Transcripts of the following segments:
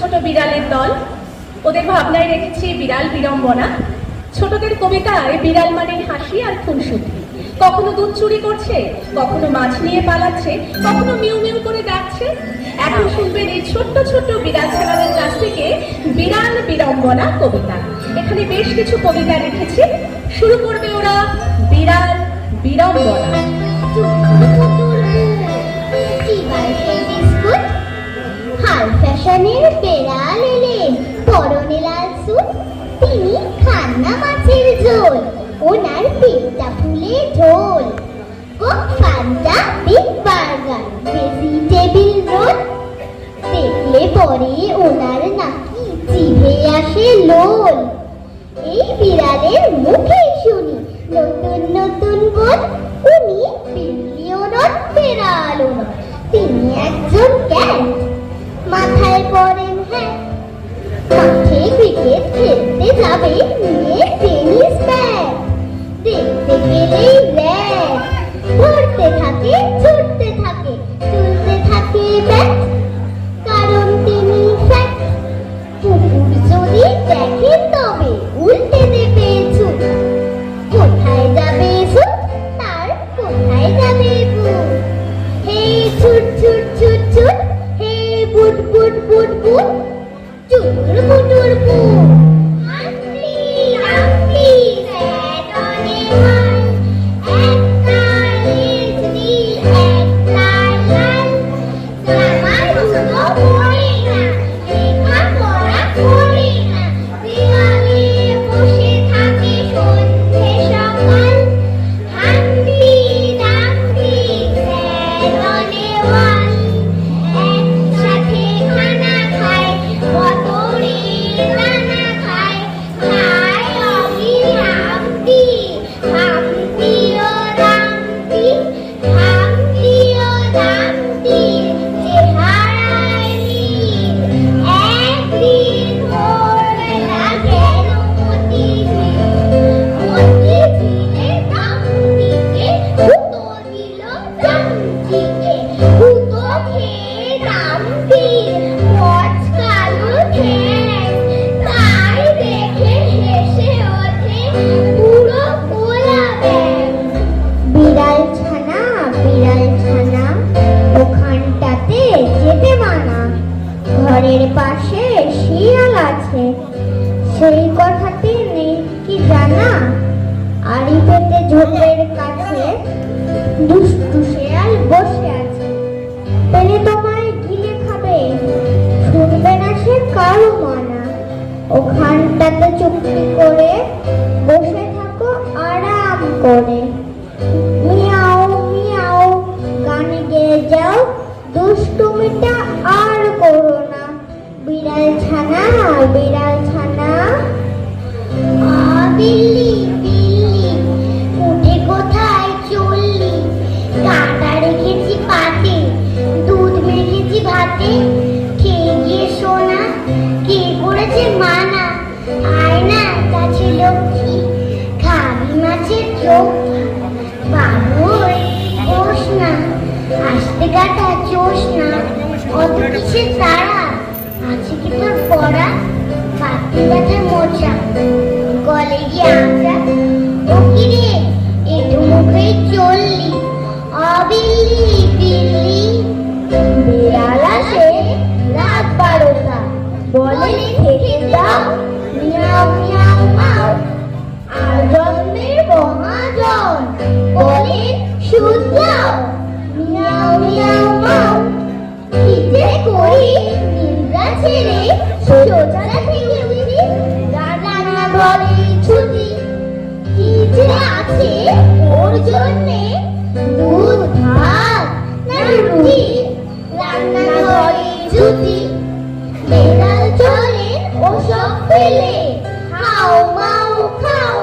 ছোট বিড়ালের দল। ওদের ভাবনায় রেখেছি বিড়াল বিড়ম্বনা। ছোটদের কবিতায় বিড়াল মানে হাসি আর খুনসুটি। কখনো দুধ চুরি করছে, কখনো মাছ নিয়ে পালাচ্ছে, কখনো মিউ মিউ করে ডাকছে। এখন শুনবেন এই ছোট্ট ছোট্ট বিড়াল ছেলেদের কাছ থেকে বিড়াল বিড়ম্বনা কবিতা। এখানে বেশ কিছু কবিতা রেখেছি। শুরু করবে ওরা বিড়াল বিড়ম্বনা। হাল ফ্যাশনের বেড়াল এলেন পরনে লাল স্যুট তিনি খান্না মাছের ঝোল, ওনার পেটটা ফুলে ঝোল Coke Fanta big burger vegetable roll. দেখলে পরে ওনার নাকি জিভে আসে লোল। এই বিড়ালের মুখে শুনি নতুন নতুন গুণ উনি বিল্লিও নন তিনি একজন ক্যাট। মাথায় পরেন হ্যাঁ? মাঠে ক্রিকেট খেলতে যাবে নিয়ে টেনিস ব্যাট দেখতে গেলেই ব্যাট ধরতে থাকে, ছুটতে থাকে, তুলতে থাকে ব্যাট কারণ তিনি ফ্যাট কুকুর যদি দেখেন Рыбалка. ঘরের পাশে শিয়াল আছে। সেই কথাটি নেই কি জানা? আড়ি পেতে ঝোপের কাছে দুষ্টু শেয়াল বসে আছে। ওখানটাতে চুক্তি করে বসে থাকো, আরাম করে। মিয়াও মিয়াও, গানে গেয়ে যাও, দুষ্টুমিটা আর করো না। বিড়াল ছানা বিড়াল ছানা বিল্লি কিসের তারা আছে কি তোর পড়া পাতি ব্যথা মোচা গলে গিয়ে আঁচা ও কি রে একটু মুখে চললি। অবিল্লি বিল্লি বিড়াল আসে রাত বারোটা। বলে থেকে যাও মিয়াও মিয়াও মাও আর জন্মের মহাজন বলেন শুধাও ওর জন্যে দুধ ভাত না রুটি রান্না খাও মাও খাও।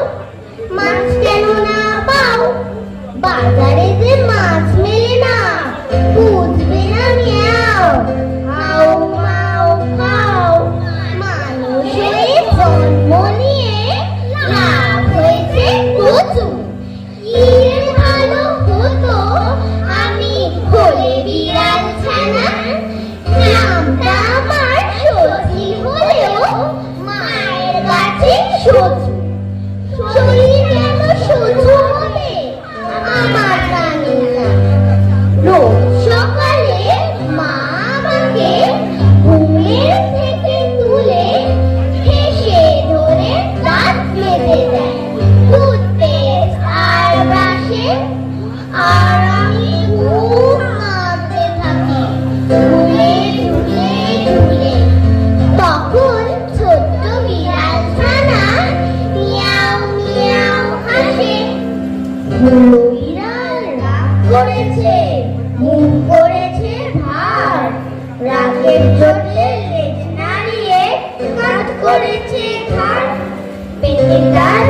পেটে তার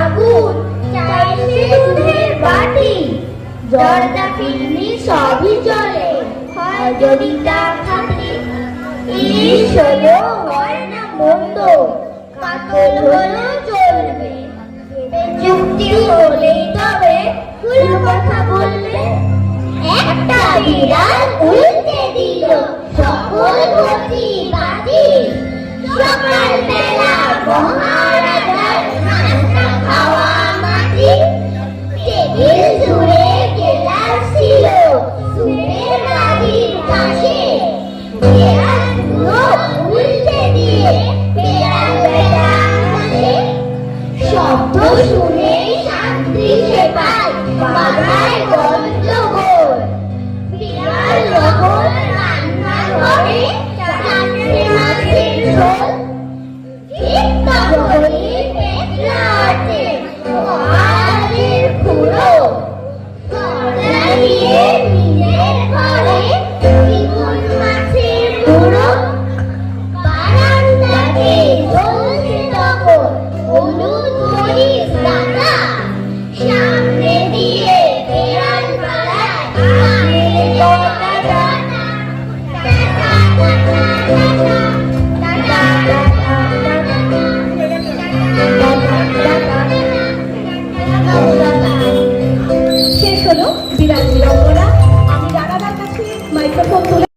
আগুন, চাইছে দুধের বাটি। জর্দা ফিরনি সবই চলে, হয় যদি তা ইলিশ হলেও হয় না মন্দ, কাতল হলেও চলবে। চুক্তি হলেই তবে কথা বললে। একটা বিড়াল উল্টে দিল, সকল মহা